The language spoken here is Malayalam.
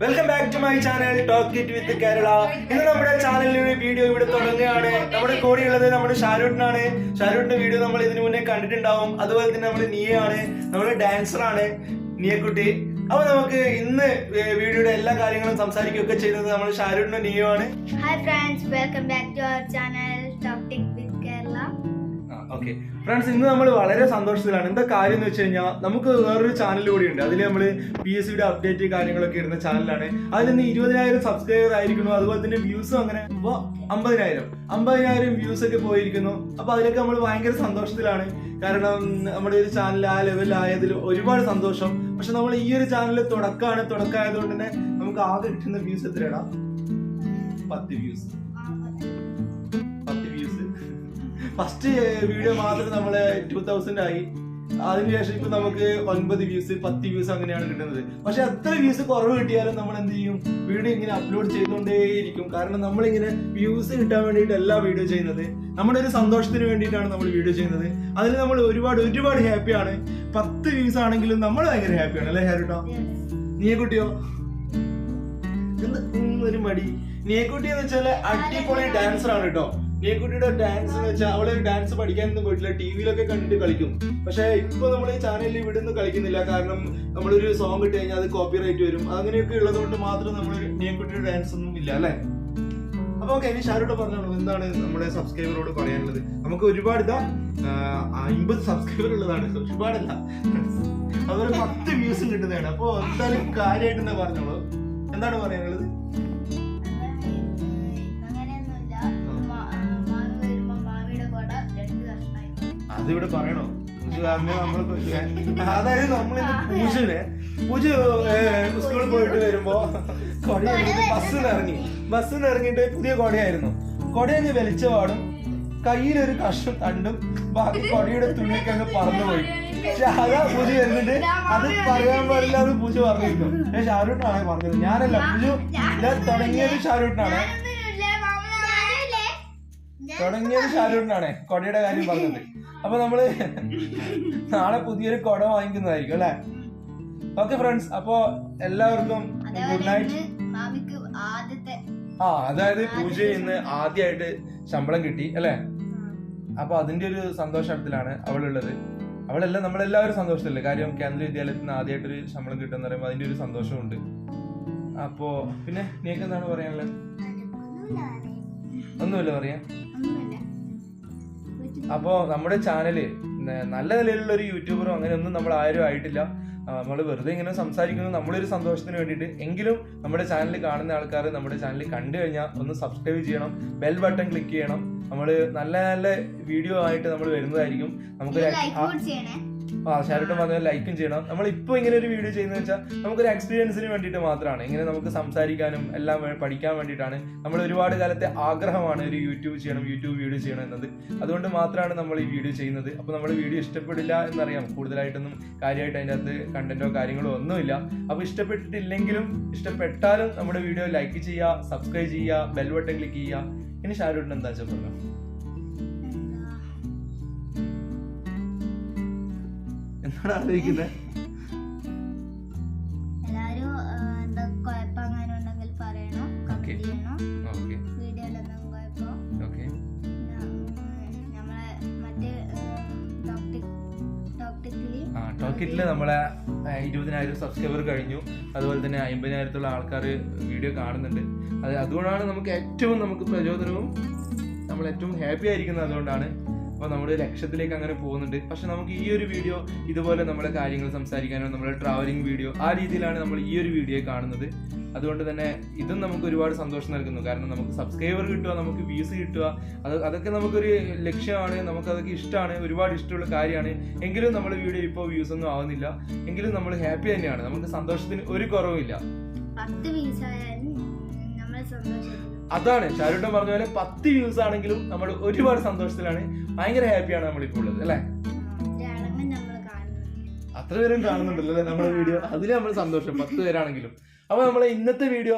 Welcome back to my channel talk it with Kerala ഇന്ന് നമ്മുടെ ചാനലിൽ ഒരു വീഡിയോ ഇവിടെ തുടങ്ങുകയാണ്. നമ്മുടെ കൂടെ ഉള്ളത് നമ്മുടെ ഷാരൂട്ടിനാണ്. ഷാരൂട്ടിന്റെ വീഡിയോ നമ്മൾ ഇതിനു മുന്നേ കണ്ടിട്ടുണ്ടാവും. അതുപോലെ തന്നെ നമ്മൾ നിയയാണ്. നമ്മുടെ ഡാൻസർ ആണ് നിയക്കുട്ടി. അപ്പൊ നമുക്ക് ഇന്ന് വീഡിയോയുടെ എല്ലാ കാര്യങ്ങളും സംസാരിക്കുകയൊക്കെ ചെയ്യുന്നത് നമ്മൾ ഷാരൂട്ടിന്റെ നിയോ ആണ് hi friends welcome back to our channel talk okay friends ഇന്ന് നമ്മൾ വളരെ സന്തോഷത്തിലാണ്. എന്താ കാര്യം എന്ന് വെച്ച് കഴിഞ്ഞാൽ നമുക്ക് വേറൊരു ചാനൽ കൂടി ഉണ്ട്. അതിൽ നമ്മൾ പി എസ് സിയുടെ അപ്ഡേറ്റ് കാര്യങ്ങളൊക്കെ ഇടുന്ന ചാനലാണ് അതിൽ നിന്ന് ഇരുപതിനായിരം സബ്സ്ക്രൈബർ ആയിരിക്കുന്നു. അതുപോലെ തന്നെ വ്യൂസും അങ്ങനെ അമ്പതിനായിരം. അമ്പതിനായിരം വ്യൂസ് ഒക്കെ പോയിരിക്കുന്നു. അപ്പൊ അതിലൊക്കെ നമ്മൾ ഭയങ്കര സന്തോഷത്തിലാണ്. കാരണം നമ്മുടെ ഒരു ചാനൽ ആ ലെവലിലായതിൽ ഒരുപാട് സന്തോഷം. പക്ഷെ നമ്മൾ ഈ ഒരു ചാനൽ തുടക്കമാണ് തുടക്കമായതുകൊണ്ട് തന്നെ നമുക്ക് ആകെ കിട്ടുന്ന വ്യൂസ് എത്രയാണ് പത്ത് വ്യൂസ് ഫസ്റ്റ് വീഡിയോ മാത്രം നമ്മൾ ടൂ തൗസൻഡ് ആയി. അതിനുശേഷം ഇപ്പൊ നമുക്ക് ഒൻപത് വ്യൂസ് പത്ത് വ്യൂസ് അങ്ങനെയാണ് കിട്ടുന്നത്. പക്ഷെ എത്ര വ്യൂസ് കുറവ് കിട്ടിയാലും നമ്മൾ എന്ത് ചെയ്യും? വീഡിയോ ഇങ്ങനെ അപ്ലോഡ് ചെയ്തുകൊണ്ടേയിരിക്കും. കാരണം നമ്മളിങ്ങനെ വ്യൂസ് കിട്ടാൻ വേണ്ടിയിട്ട് എല്ലാ വീഡിയോ ചെയ്യുന്നത്. നമ്മുടെ ഒരു സന്തോഷത്തിന് വേണ്ടിയിട്ടാണ് നമ്മൾ വീഡിയോ ചെയ്യുന്നത്. അതിൽ നമ്മൾ ഒരുപാട് ഒരുപാട് ഹാപ്പിയാണ് പത്ത് വ്യൂസ് ആണെങ്കിലും നമ്മൾ ഭയങ്കര ഹാപ്പിയാണ് അല്ലേ ഹാരിട്ടോ? നീയെ കുട്ടിയോ ഒരു മടി. നീക്കുട്ടി എന്ന് വെച്ചാൽ അടിപൊളി ഡാൻസർ ആണ് കേട്ടോ നീക്കുട്ടിയുടെ ഡാൻസ് എന്ന് വെച്ചാൽ അവൾ ഡാൻസ് പഠിക്കാനൊന്നും പോയിട്ടില്ല. ടി വിയിലൊക്കെ കണ്ടിട്ട് കളിക്കും. പക്ഷെ ഇപ്പൊ നമ്മൾ ഈ ചാനലിൽ ഇവിടെ നിന്ന് കളിക്കുന്നില്ല. കാരണം നമ്മളൊരു സോങ് ഇട്ട് കഴിഞ്ഞാൽ അത് കോപ്പി റൈറ്റ് വരും. അങ്ങനെയൊക്കെ ഉള്ളത് കൊണ്ട് മാത്രം നമ്മൾ നീക്കുട്ടിയുടെ ഡാൻസ് ഒന്നും ഇല്ല അല്ലേ? അപ്പൊ ഓക്കെ ഇനി ഷാരോട് പറഞ്ഞോളൂ. എന്താണ് നമ്മുടെ സബ്സ്ക്രൈബറോട് പറയാനുള്ളത്? നമുക്ക് ഒരുപാട് ഇതാ അമ്പത് സബ്സ്ക്രൈബർ ഉള്ളതാണ്. ഒരുപാടല്ല. അതൊരു പത്ത് വ്യൂസും കിട്ടുന്നതാണ്. അപ്പൊ എന്തായാലും കാര്യമായിട്ട് എന്താ പറഞ്ഞോളൂ? എന്താണ് പറയാനുള്ളത്? അതിവിടെ പറയണോ? അതായത് നമ്മൾ പൂജനെ പൂജ സ്കൂളിൽ പോയിട്ട് വരുമ്പോ കൊടി ബസ്സിൽ ഇറങ്ങി ബസ്സിൽ ഇറങ്ങിയിട്ട് പുതിയ കൊടയായിരുന്നു. കൊടയങ്ങ് വലിച്ചപാടും കയ്യിലൊരു കഷ്ണം തണ്ടും ബാക്കി കൊടയുടെ തുണിയൊക്കെ അങ്ങ് പറന്നുപോയി പക്ഷെ അതാ പൂജ വരുന്നുണ്ട്. അത് പറയാൻ പാടില്ല അത് പൂജ പറഞ്ഞിരുന്നു പക്ഷെ ഷാരൂട്ടാണ് പറഞ്ഞത്. ഞാനല്ല പൂജ ഞാൻ തുടങ്ങിയത് ഷാരൂട്ടിനാണ്? തുടങ്ങിയത് ഷാരൂട്ടിനാണ്. കൊടയുടെ കാര്യം പറഞ്ഞത്. അപ്പൊ നമ്മൾ നാളെ പുതിയൊരു കുട വാങ്ങിക്കുന്നതായിരിക്കും അല്ലെ? ഓക്കെ ഫ്രണ്ട്സ് അപ്പൊ എല്ലാവർക്കും ഗുഡ് നൈറ്റ് ആ അതായത് പൂജ ഇന്ന് ആദ്യമായിട്ട് ശമ്പളം കിട്ടി അല്ലെ? അപ്പൊ അതിന്റെ ഒരു സന്തോഷത്തിലാണ് അവളുള്ളത്. അവളെല്ലാം നമ്മളെല്ലാവരും സന്തോഷത്തില്ലേ കാര്യം കേന്ദ്ര വിദ്യാലയത്തിൽ നിന്ന് ആദ്യമായിട്ടൊരു ശമ്പളം കിട്ടുമെന്ന് പറയുമ്പോൾ അതിന്റെ ഒരു സന്തോഷമുണ്ട്. അപ്പോ പിന്നെ നീക്ക് എന്താണ് പറയാനുള്ളത്? ഒന്നുമില്ല പറയാ ഒന്നുമില്ല അപ്പോ നമ്മുടെ ചാനൽ നല്ല നിലയിലുള്ള ഒരു യൂട്യൂബറും അങ്ങനെയൊന്നും നമ്മൾ ആരും ആയിട്ടില്ല. നമ്മൾ വെറുതെ ഇങ്ങനെ സംസാരിക്കുന്നത് നമ്മളൊരു സന്തോഷത്തിന് വേണ്ടിയിട്ട്. എങ്കിലും നമ്മുടെ ചാനൽ കാണുന്ന ആൾക്കാർ നമ്മുടെ ചാനൽ കണ്ടു കഴിഞ്ഞാൽ ഒന്ന് സബ്സ്ക്രൈബ് ചെയ്യണം. ബെൽ ബട്ടൺ ക്ലിക്ക് ചെയ്യണം. നമ്മൾ നല്ല നല്ല വീഡിയോ ആയിട്ട് നമ്മൾ വരുന്നതായിരിക്കും. നമുക്ക് ആ- വന്നാൽ ലൈക്കും ചെയ്യണം. നമ്മൾ ഇപ്പോൾ ഇങ്ങനെ ഒരു വീഡിയോ ചെയ്യുന്നത് വെച്ചാൽ നമുക്കൊരു എക്സ്പീരിയൻസിന് വേണ്ടിയിട്ട് മാത്രമാണ്. ഇങ്ങനെ നമുക്ക് സംസാരിക്കാനും എല്ലാം പഠിക്കാൻ വേണ്ടിയിട്ടാണ്. നമ്മൾ ഒരുപാട് കാലത്തെ ആഗ്രഹമാണ് ഒരു യൂട്യൂബ് ചെയ്യണം യൂട്യൂബ് വീഡിയോ ചെയ്യണം എന്നത്. അതുകൊണ്ട് മാത്രമാണ് നമ്മൾ ഈ വീഡിയോ ചെയ്യുന്നത്. അപ്പോൾ നമ്മൾ വീഡിയോ ഇഷ്ടപ്പെടില്ല എന്നറിയാം. കൂടുതലായിട്ടൊന്നും കാര്യമായിട്ട് അതിന്റെ അകത്ത് കണ്ടന്റോ കാര്യങ്ങളോ ഒന്നുമില്ല. അപ്പോൾ ഇഷ്ടപ്പെട്ടിട്ടില്ലെങ്കിലും ഇഷ്ടപ്പെട്ടാലും നമ്മുടെ വീഡിയോ ലൈക്ക് ചെയ്യുക സബ്സ്ക്രൈബ് ചെയ്യുക ബെൽ ബട്ടൺ ക്ലിക്ക് ചെയ്യുക. ഇനി ഷാരൂട്ടിന് എന്താ വെച്ചാൽ പറഞ്ഞു? ടോക്ടിക്കലി ആലോചിക്കുന്നത്? ടോക്കിറ്റിൽ നമ്മളെ ഇരുപതിനായിരം സബ്സ്ക്രൈബർ കഴിഞ്ഞു. അതുപോലെ തന്നെ അമ്പതിനായിരത്തോളം ആൾക്കാർ വീഡിയോ കാണുന്നുണ്ട്. അത് അതുകൊണ്ടാണ് നമുക്ക് ഏറ്റവും നമുക്ക് പ്രചോദനവും നമ്മൾ ഏറ്റവും ഹാപ്പി ആയിരിക്കുന്നത് അതുകൊണ്ടാണ്. അപ്പോൾ നമ്മൾ ലക്ഷ്യത്തിലേക്ക് അങ്ങനെ പോകുന്നുണ്ട്. പക്ഷെ നമുക്ക് ഈ ഒരു വീഡിയോ ഇതുപോലെ നമ്മളെ കാര്യങ്ങൾ സംസാരിക്കാനോ നമ്മുടെ ട്രാവലിംഗ് വീഡിയോ ആ രീതിയിലാണ് നമ്മൾ ഈ ഒരു വീഡിയോ കാണുന്നത്. അതുകൊണ്ട് തന്നെ ഇതും നമുക്ക് ഒരുപാട് സന്തോഷം നൽകുന്നു. കാരണം നമുക്ക് സബ്സ്ക്രൈബർ കിട്ടുക നമുക്ക് വ്യൂസ് കിട്ടുക അത് അതൊക്കെ നമുക്കൊരു ലക്ഷ്യമാണ് നമുക്കതൊക്കെ ഇഷ്ടമാണ് ഒരുപാട് ഇഷ്ടമുള്ള കാര്യമാണ്. എങ്കിലും നമ്മൾ വീഡിയോ ഇപ്പോൾ വ്യൂസ് ഒന്നും ആവുന്നില്ല. എങ്കിലും നമ്മൾ ഹാപ്പി തന്നെയാണ്. നമുക്ക് സന്തോഷത്തിന് ഒരു കുറവുമില്ല. പത്ത് വ്യൂസ് നമ്മൾ സന്തോഷിക്കും അതാണ്. ഷാരൂട്ടൻ പറഞ്ഞ പോലെ പത്ത് വ്യൂസ് ആണെങ്കിലും നമ്മൾ ഒരുപാട് സന്തോഷത്തിലാണ്. ഭയങ്കര ഹാപ്പിയാണ് നമ്മളിപ്പോൾ ഉള്ളത് അല്ലേ? അത്ര പേരും കാണുന്നുണ്ടല്ലോ നമ്മുടെ വീഡിയോ അതിൽ നമ്മൾ സന്തോഷം പത്ത് പേരാണെങ്കിലും. അപ്പൊ നമ്മളെ ഇന്നത്തെ വീഡിയോ